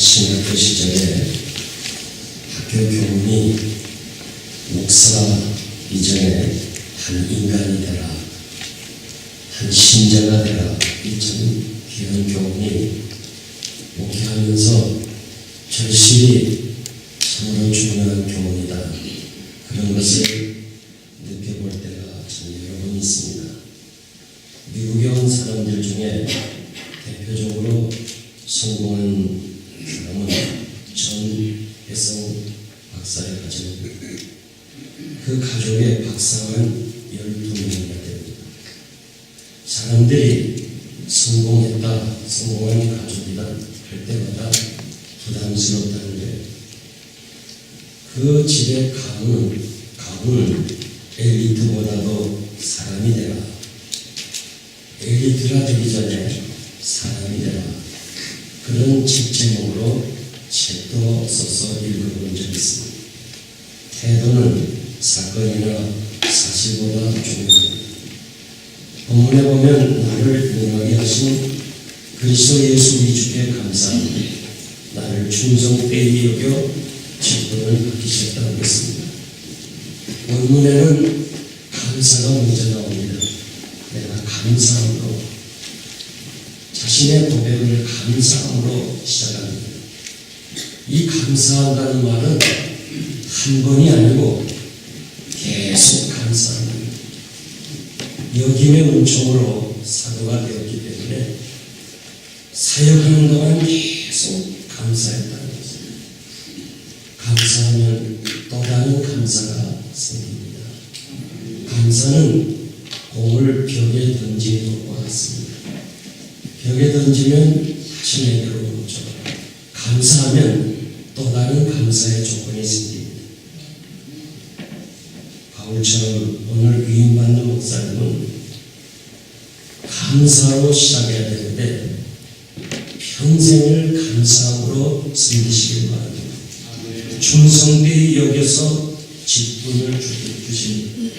신학교 시절에 학교 교훈이 목사 이전에 한 인간이 되라, 한 신자가 되라, 이참 귀한 교훈이 목회하면서 절실히 참으로 중요한 교훈이다. 그런 것을 느껴볼 때가 참 여러 번 있습니다. 미국에 온 사람들 중에 대표적으로 성공한 사람은 전 혜성 박사의 가정, 그 가족의 박사만 12명이나 됩니다. 사람들이 성공했다, 성공한 가족이다 할 때마다 부담스럽다는데 그 집의 가문, 가문 엘리트보다도 사람이 되라. 엘리트가 되기 전에 사람이 되라. 그런 책 제목으로 책도 써서 읽어본 적이 있습니다. 태도는 사건이나 사실보다 중요합니다. 본문에 보면 나를 능하게 하신 그리스도 예수 위주께 감사합니다. 나를 충성되이 여겨 직분을 맡기셨다고 했습니다. 원문에는 감사가 먼저 나옵니다. 내가 감사함으로 자신의 고백을 감사함으로 시작합니다. 이 감사한다는 말은 한 번이 아니고 계속 감사합니다. 여김의 은총으로 사도가 되었기 때문에 사역하는 동안 계속 감사했다는 것입니다. 감사하면 또 다른 감사가 생깁니다. 감사는 공을 벽에 던지는 것과 같습니다. 벽에 던지면 내게로 오죠. 감사하면 또 다른 감사의 조건이 생깁니다. 바울처럼 오늘 위임받는 목사님은 감사로 시작해야 되는데 평생을 감사함으로 섬기시길 바랍니다. 충성되이 여겨서 직분을 주- 주신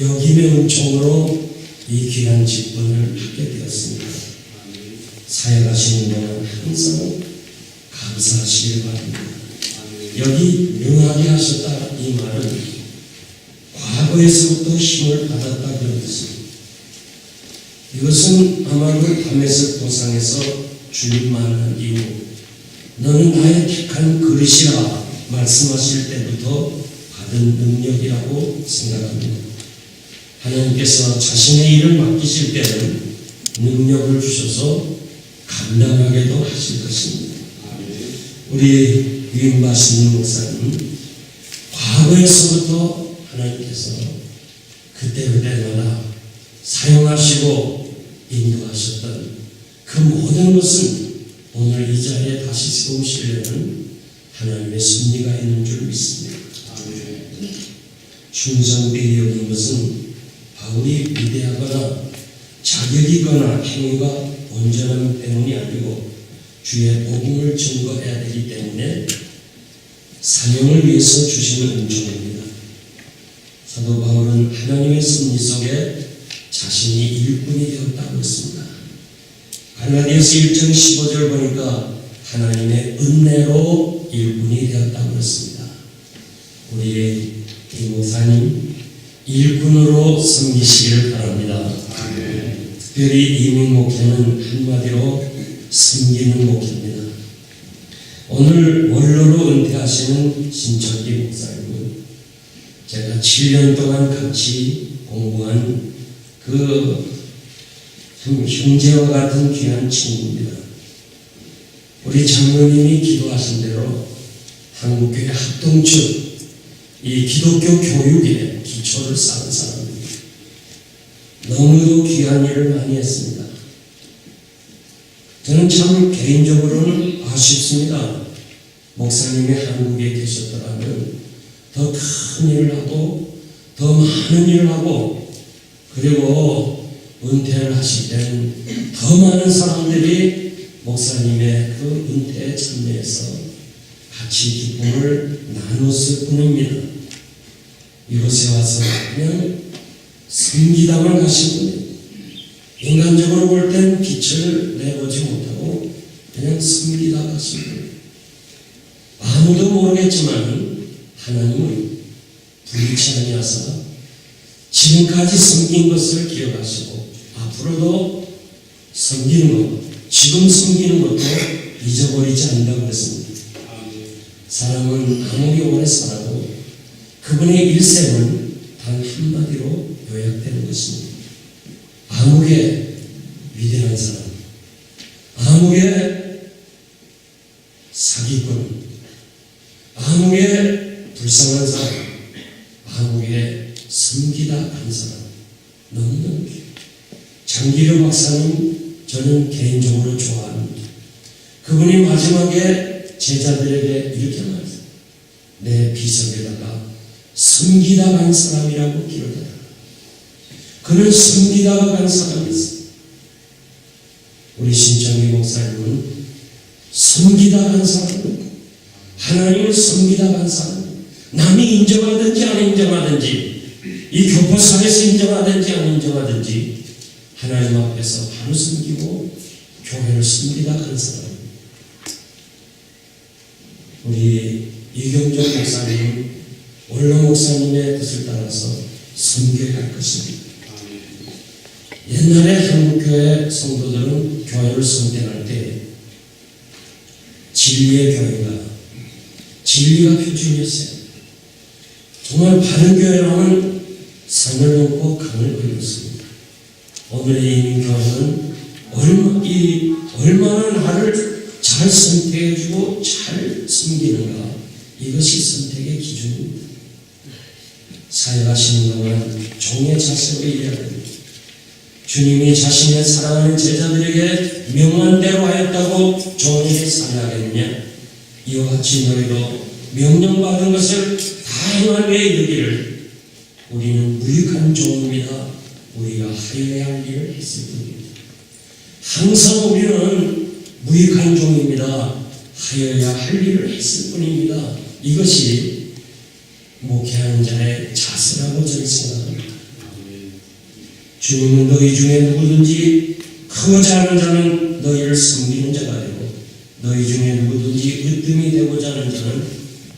여김의 은총으로 이 귀한 직분을 받게 되었습니다. 사역하시는 동안 항상 감사하시길 바랍니다. 여기 능하게 하셨다 이 말은 과거에서부터 힘을 받았다 그런 뜻입니다. 이것은 아마 그 담에서 도상에서 주님만한 이후 너는 나의 택한 그릇이라 말씀하실 때부터 받은 능력이라고 생각합니다. 하나님께서 자신의 일을 맡기실 때는 능력을 주셔서 감당하게도 하실 것입니다. 우리 위임하시는 목사님 과거에서부터 하나님께서 그때그때마다 사용하시고 인도하셨던 그 모든 것은 오늘 이 자리에 다시 세우시려는 하나님의 섭리가 있는 줄 믿습니다. 충성되이 여긴 것은 바울이 위대하거나 자격이거나 행위가 온전한 때문이 아니고 주의 복음을 증거해야 되기 때문에 사명을 위해서 주시는 은총입니다. 사도 바울은 하나님의 섭리 속에 자신이 일꾼이 되었다고 했습니다. 갈라디아서 1장 15절 보니까 하나님의 은혜로 일꾼이 되었다고 했습니다. 우리 이목사님 일꾼으로 섬기시기를 바랍니다. 특별히 이민 목회는 한마디로 섬기는 목회입니다. 오늘 원로로 은퇴하시는 신철기 목사님은 제가 7년 동안 같이 공부한 그참 형제와 같은 귀한 친구입니다. 우리 장로님이 기도하신 대로 한국교회 합동측 이 기독교 교육의 기초를 쌓은 사람입니다. 너무도 귀한 일을 많이 했습니다. 저는 참 개인적으로는 아쉽습니다. 목사님이 한국에 계셨더라면 더 큰 일을 하고 더 많은 일을 하고 그리고 은퇴를 하실 때는 더 많은 사람들이 목사님의 그 은퇴에 참여해서 같이 기쁨을 나눴을 뿐입니다. 이곳에 와서 그냥 가신 분입니다. 인간적으로 볼 땐 빛을 내보지 못하고 그냥 섬기다 가신 분. 아무도 모르겠지만 하나님은 불의치 아니하사 지금까지 섬긴 것을 기억하시고 앞으로도 섬기는 것, 지금 섬기는 것도 잊어버리지 않는다고 그랬습니다. 사람은 아무리 오래 살아도 그분의 일생은 단 한마디로 요약되는 것입니다. 아무게 위대한 사람, 아무게 사기꾼, 아무게 불쌍한 사람, 아무게 섬기다 한 사람, 너무너무 귀해요. 박사님 저는 개인적으로 좋아합니다. 그분이 마지막에 제자들에게 이렇게 말했어요. 내 비석에다가 섬기다 간 사람이라고 기록해라. 그는 섬기다가 간 사람이었어요. 우리 신정희 목사님은 섬기다 간 사람, 하나님을 섬기다 간 사람, 남이 인정하든지 안 인정하든지, 이 교포상에서 인정하든지 안 인정하든지, 하나님 앞에서 바로 섬기고 교회를 섬기다 간 사람. 우리 이경정 목사님, 원로 목사님의 뜻을 따라서 할 것입니다. 옛날에 한국교회 성도들은 교회를 선택할 때 진리의 교회가 진리가 표준이었어요. 정말 바른 교회라면 산을 넘고 강을 걸었습니다. 오늘의 이민교회는 얼마, 이, 얼마나 나를 잘 선택해주고 잘 섬기는가 이것이 선택의 기준입니다. 사역하시는 동안 종의 자세로 일해야 됩니다. 주님이 자신의 사랑하는 제자들에게 명한 대로 하였다고 종에게 살아가겠느냐? 이와 같이 너희도 명령받은 것을 다 행한 후에 여기를 우리는 무익한 종입니다. 우리가 할 일을 했을 뿐입니다. 항상 우리는 무익한 종입니다. 하여야 할 일을 했을 뿐입니다. 이것이 목회하는 자의 자세라고 저는 생각합니다. 주님은 너희 중에 누구든지 크고 작은 자는 너희를 섬기는 자가 되고 너희 중에 누구든지 으뜸이 되고자 하는 자는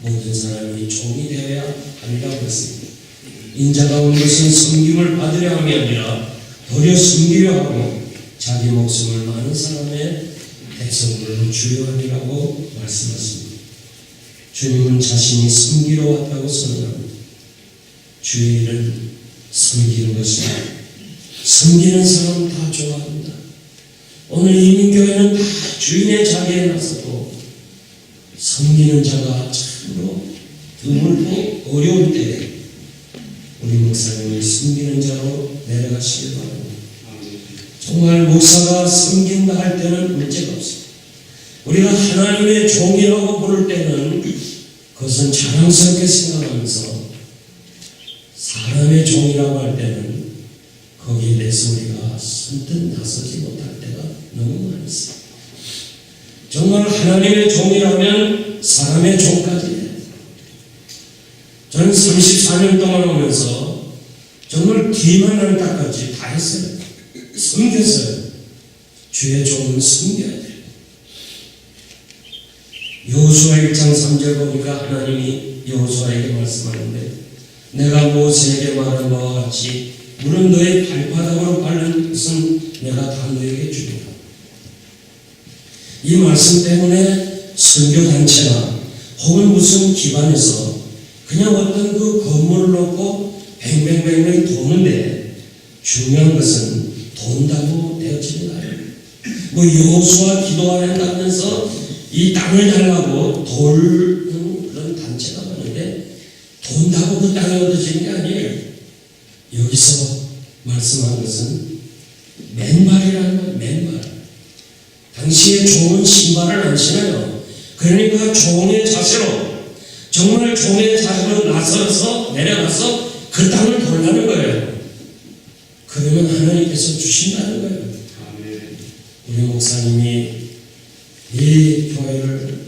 모든 사람이 종이 되어야 하리라고 했습니다. 인자가 온 것은 섬김을 받으려 함이 아니라 도리어 섬기려 하고 자기 목숨을 많은 사람의 대성물로 주려 함이라고 말씀하십니다. 주님은 자신이 섬기러 왔다고 선언합니다. 주의 일은 섬기는 것입니다. 섬기는 사람 다 좋아합니다. 오늘 이민교회는 다 주인의 자리에 나서고 섬기는 자가 참으로 드물고 어려울 때 우리 목사님이 섬기는 자로 내려가시길 바랍니다. 정말 목사가 섬긴다 할 때는 문제가 없습니다. 우리가 하나님의 종이라고 부를 때는 그것은 자랑스럽게 생각하면서 사람의 종이라고 할 때는 거기에 대해서 우리가 선뜻 나서지 못할 때가 너무 많습니다. 정말 하나님의 종이라면 사람의 종까지. 저는 34년 동안 오면서 정말 뒤만 안 닦았지 다 했어요. 섬겼어요. 주의 종은 섬겨야 돼요. 여호수아 1장 3절 보니까 하나님이 여호수아에게 말씀하는데 내가 모세에게 말한 바와 같이 물은 너의 발바닥으로 밟는 것은 내가 다 너에게 주리라. 이 말씀 때문에 선교단체나 혹은 무슨 기관에서 그냥 어떤 그 건물을 놓고 뱅뱅뱅뱅 도는데 중요한 것은 돈다고 되어지는 않아요. 뭐 여호수아 기도하는다면서 이 땅을 달라고 돌는 그런 단체가 많은데 돈다고 그 땅이 얻어지는 게 아니에요. 여기서 말씀한 것은 맨발이라는 건 맨발. 당시에 종은 신발을 안 신어요. 그러니까 종의 자세로 정말 종의 자세로 나서서 내려가서 그 땅을 돌라는 거예요. 그러면 하나님께서 주신다는 거예요. 우리 목사님이 이 교회를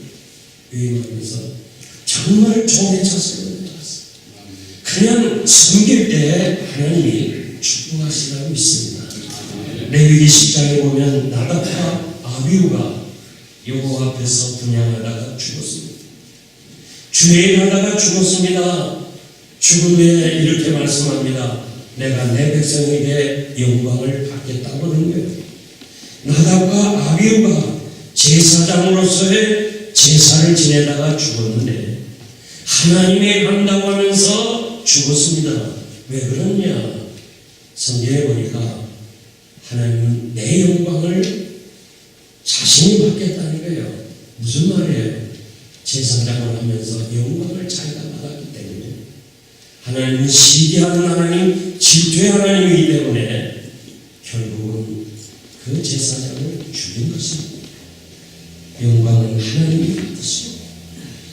위임하면서 정말 종의 자세로 내려갔어요. 그냥 섬길 때 하나님이 축복하시라고 믿습니다. 레위기 10장에 보면 나답과 아비우가 여호와 앞에서 분양하다가 죽었습니다. 주행하다가 죽었습니다. 죽은 후에 이렇게 말씀합니다. 내가 내 백성에게 영광을 받겠다고 하는 거예요. 나답과 아비우가 제사장으로서의 제사를 지내다가 죽었는데 하나님의 한다고 하면서 죽었습니다. 왜 그러냐? 성경에 보니까 하나님은 내 영광을 자신이 받겠다는 거예요. 무슨 말이에요? 제사장을 하면서 영광을 자기가 받았기 때문에 하나님은 시기하는 하나님, 질투의 하나님이기 때문에 결국은 그 제사장을 죽인 것입니다. 영광은 하나님이 받으시고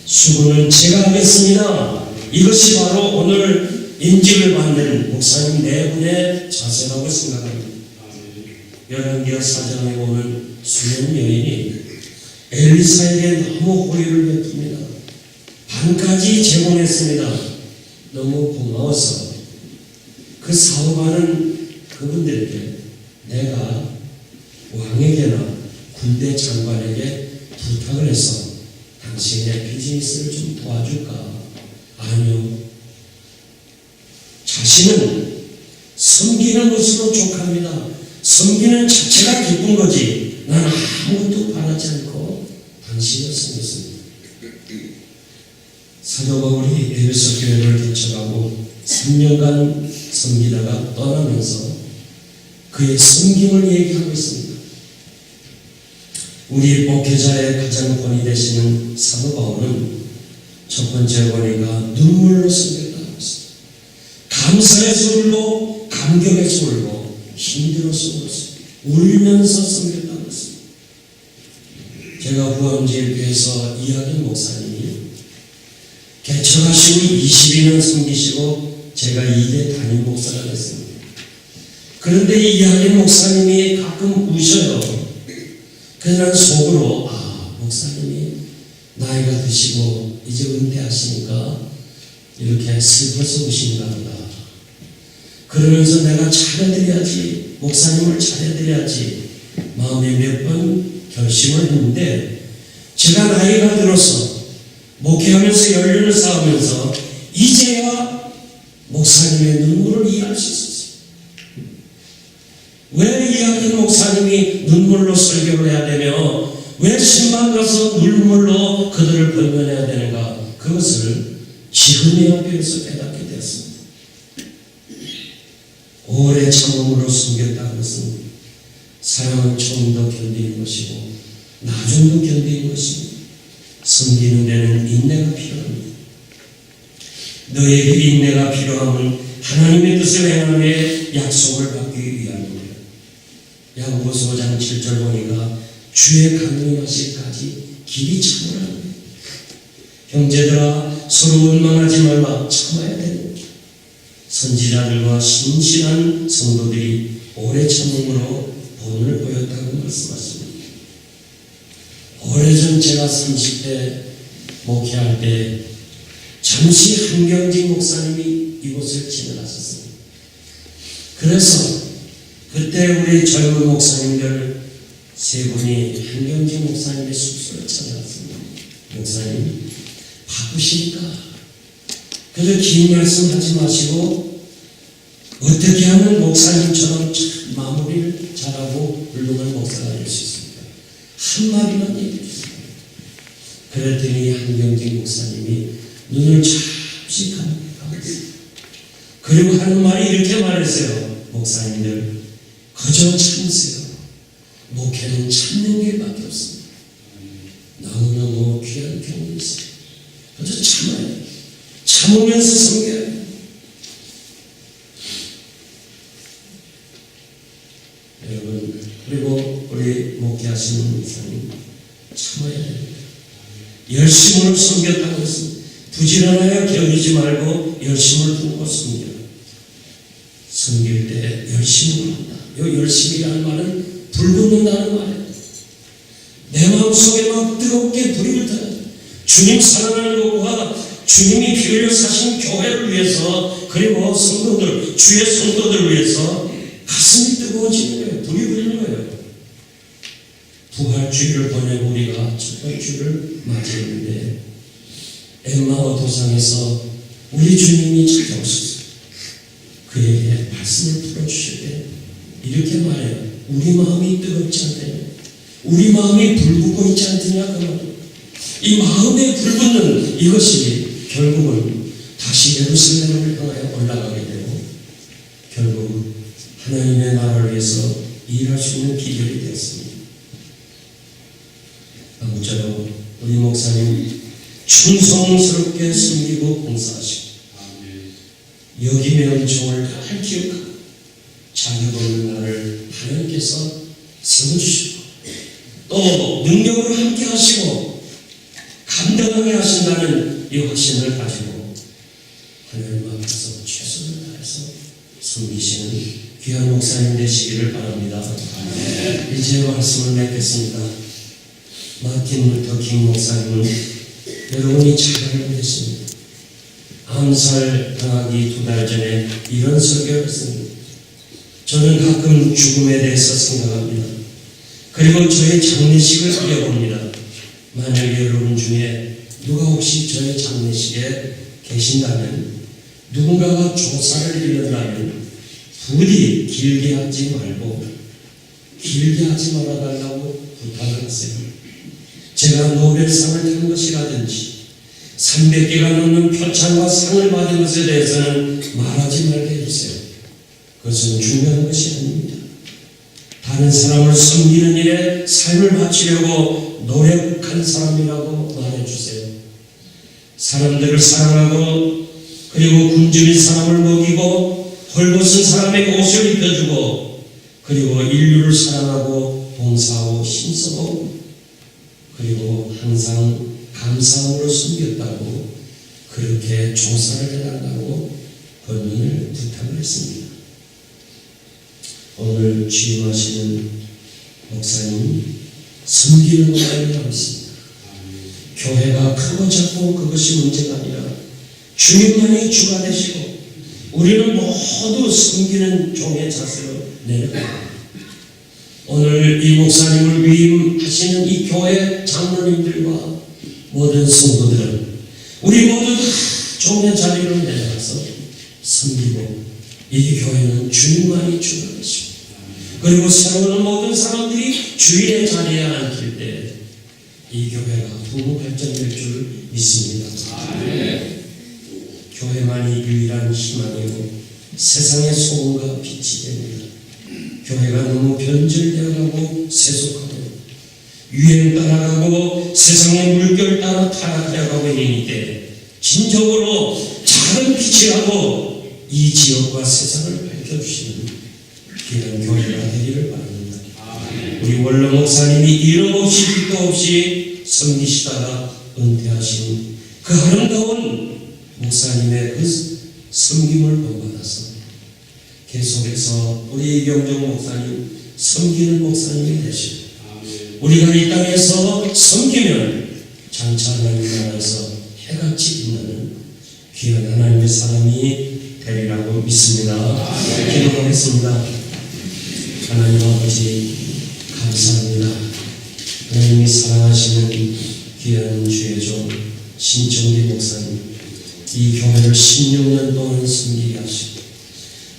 수고는 제가 하겠습니다. 이것이 바로 오늘 인직을 받는 목사님 네 분의 자세라고 생각합니다. 열왕기하 사장에 보면 수면 여인이 엘리사에게 너무 호의를 베풉니다. 반까지 제공했습니다. 너무 고마워서 그 사업하는 그분들에게 내가 왕에게나 군대 장관에게 부탁을 해서 당신의 비즈니스를 좀 도와줄까? 아니요. 자신은 섬기는 것으로 족합니다. 섬기는 자체가 기쁜 거지. 나는 아무것도 바라지 않고 당신을 섬겼습니다. 사도 바울이 에베소 교회를 개척하고 3년간 섬기다가 떠나면서 그의 섬김을 얘기하고 있습니다. 우리 목회자의 가장 권위 되시는 사도 바울은 첫 번째 권위가 눈물로 섬겼다고 했습니다. 감사의 소리로 감격의 소리로 힘들어서 울었습니다. 울면서 했습니다. 제가 후암제일교에서 이학인 목사님이 개척하시고 22년 섬기시고 제가 2대 담임 목사가 됐습니다. 그런데 이 이학인 목사님이 가끔 우셔요. 난 속으로 아 목사님이 나이가 드시고 이제 은퇴하시니까 이렇게 슬퍼서 우신가 보다. 그러면서 내가 잘해드려야지 목사님을 잘해드려야지 마음에 몇번 결심을 했는데 제가 나이가 들어서 목회하면서 연륜을 쌓으면서 이제야 목사님의 눈물을 이해할 수 있었어요. 왜 이학인 목사님이 눈물로 설교를 해야 되며 왜 신방 가서 눈물로 그들을 번면해야 되는가 그것을 지금의 학교에서 깨닫게 되었습니다. 오래 참음으로 숨겼다는 것은 좀더 견디는 것이고 나중도 견디는 것입니다. 섬기는 데는 인내가 필요합니다. 너에게 인내가 필요함은 하나님의 뜻을 행함의 약속을 받기 위함입니다. 야고보서 5장 7절 보니까 주의 강림하시까지 길이 거예요. 형제들아 서로 원망하지 말라 참아야 되는 선지자들과 신실한 성도들이 오래 참음으로 본을 보였다고 말씀하십니다. 오래전 제가 30대 목회할 때 잠시 한경진 목사님이 이곳을 지나가셨습니다. 그래서 그때 우리 젊은 목사님들 세 분이 한경진 목사님의 숙소를 찾아갔습니다. 목사님 바쁘시니까 그래서 긴 말씀 하지 마시고 어떻게 하면 목사님처럼 참 마무리를 잘하고 훌륭한 목사가 될 수 있습니까? 한마디만 얘기해 주세요. 그랬더니 한경진 목사님이 눈을 잠시 감았어요. 그리고 하는 말이 이렇게 말했어요. 목사님들, 그저 참으세요. 목회는 참는 길밖에 없습니다. 너무너무 귀한 경험이 있어요. 그저 참아야 돼요. 참으면서 섬겨야 돼요. 여러분, 그리고 목회하시는 목사님 참아야 됩니다. 열심으로 섬겼다고 했습니다. 부지런하여 겨루지 말고 열심을 품고 섬겨. 섬길 때 열심으로 한다. 요 열심이라는 말은 불 붙는다는 말이에요. 내 마음속에 막 뜨겁게 불이 붙어야 돼. 주님 사랑하는 것과 주님이 피 흘려 사신 교회를 위해서 그리고 성도들, 주의 성도들을 위해서 가슴이 뜨거워지는 거예요. 불이 붙는 거예요. 부활주의를 보내고 우리가 첫 번주를 맞이했는데 엠마오 도상에서 우리 주님이 찾아오셨어요. 그에게 말씀을 풀어주실 때 이렇게 말해요. 우리 마음이 뜨겁지 않느냐? 우리 마음이 불붙고 있지 않느냐? 그 말이에요. 이 마음에 불붙는 이것이 결국은 다시 예루살렘을 향하여 올라가게 되고 결국 하나님의 나라를 위해서 일할 수 있는 기결이 되었습니다. 아무쪼록 우리 목사님 충성스럽게 숨기고 봉사하시고 여기면 종을 잘 기억하고 자격 없는 나를 하나님께서 세워주시고 또 능력으로 함께 하시고 감당하게 하신다는 이 확신을 가지고 하나님 앞에서 최선을 다해서 숨기시는 귀한 목사님 되시기를 바랍니다. 이제 말씀을 맺겠습니다. 마틴 루터 킹 목사님은 여러분이 잘 알고 계십니다. 암살 당하기 두 달 전에 이런 설교를 했습니다. 저는 가끔 죽음에 대해서 생각합니다. 그리고 저의 장례식을 그려봅니다. 만약 여러분 중에 누가 혹시 저의 장례식에 계신다면 누군가가 조사를 이룬다면 부디 길게 하지 말고 길게 하지 말아달라고 부탁을 하세요. 제가 노벨상을 탄 것이라든지 300개가 넘는 표창과 상을 받은 것에 대해서는 말하지 말게 해주세요. 그것은 중요한 것이 아닙니다. 다른 사람을 섬기는 일에 삶을 바치려고 노력한 사람이라고 말해주세요. 사람들을 사랑하고 그리고 굶주린 사람을 먹이고 헐벗은 사람에게 옷을 입혀주고 그리고 인류를 사랑하고 봉사하고 힘써고 그리고 항상 감사함으로 숨겼다고 그렇게 조사를 해달라고 권면을 부탁을 했습니다. 오늘 취임하시는 목사님 섬기는 것만이라고 있습니다. 교회가 크고 작고 그것이 문제가 아니라 주님만이 주가 되시고 우리는 모두 섬기는 종의 자세로 내려갑니다. 오늘 이 목사님을 위임하시는 이 교회 장로님들과 모든 성도들은 우리 모두 다 종의 자리로 내려가서 섬기고 이 교회는 주님만이 주가 되시고 그리고 새로운 모든 사람들이 주의 자리에 앉을 때 이 교회가 부부 발전될 줄 믿습니다. 교회만이 유일한 희망이고 세상의 소금과 빛이 됩니다. 교회가 너무 변질되어가고 세속하고 유행 따라가고 세상의 물결 따라 타락해가고 있는 이때 진정으로 작은 빛이라고 이 지역과 세상을 밝혀주시는 귀한 교회가 되기를 바랍니다. 우리 원로 목사님이 이름 없이 빛도 없이 섬기시다가 은퇴하신 그 아름다운 목사님의 그 섬김을 본받아서 계속해서 우리 이경정 목사님 섬기는 목사님이 되시고 우리가 이 땅에서 섬기면 장차 하나님 나라에서 해같이 빛나는 귀한 하나님의 사람이 되리라고 믿습니다. 기도하겠습니다. 하나님 아버지 감사합니다. 하나님이 사랑하시는 귀한 주의 종 신청기 목사님 이 교회를 16년 동안 섬기게 하시고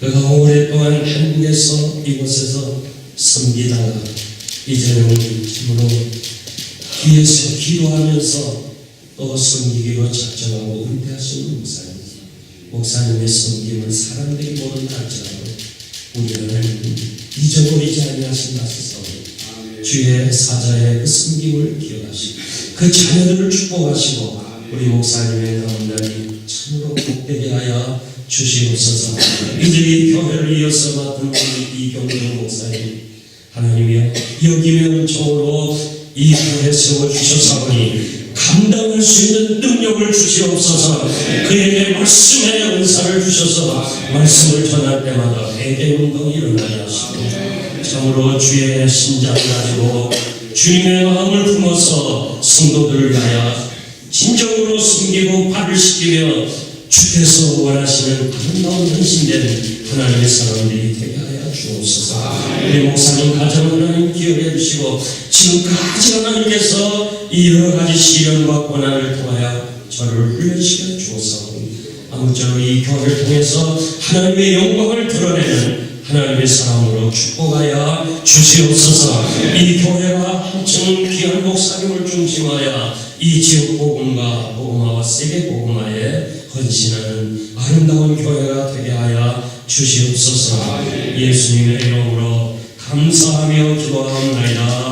그가 오랫동안 한국에서 이곳에서 섬기다가 이제는 힘으로 뒤에서 기도하면서 또 섬기기로 작정하고 은퇴하시는 목사님. 목사님의 섬김을 사람들이 모른다 할지라도 우리는 잊어버리지 아니하신다 하소서. 주의 사자의 그 섬김을 기억하시고 그 자녀들을 축복하시고 우리 목사님의 나온날이 참으로 복되게 하여 주시옵소서 이들이 교회를 이어서 맡은 이경정 목사님 하나님이여 여기면 종으로 이 교회 세워주셨사오니 감당할 수 있는 능력을 주시옵소서. 그에게 말씀의 은사를 주셔서 말씀을 전할 때마다 회개 운동이 일어나게 하시고 참으로 주의 심장을 가지고 주님의 마음을 품어서 성도들을 위하여 진정으로 숨기고 발을 씻기며 주께서 원하시는 아름다운 헌신된 하나님의 사람들이 되게 하여 주옵소서 우리 목사님 가정을 하나님 기억해 주시고 지금까지 하나님께서 이 여러 가지 시련과 고난을 통하여 저를 훈련시켜 주옵소서. 아무쪼록 이 교회를 통해서 하나님의 영광을 드러내는 하나님의 사랑으로 축복하여 주시옵소서. 이 교회가 한층 귀한 목사님을 중심하여 이 지역 복음과 복음화와 세계 복음화에 헌신하는 아름다운 교회가 되게 하여 주시옵소서. 예수님의 이름으로 감사하며 기도하옵나이다.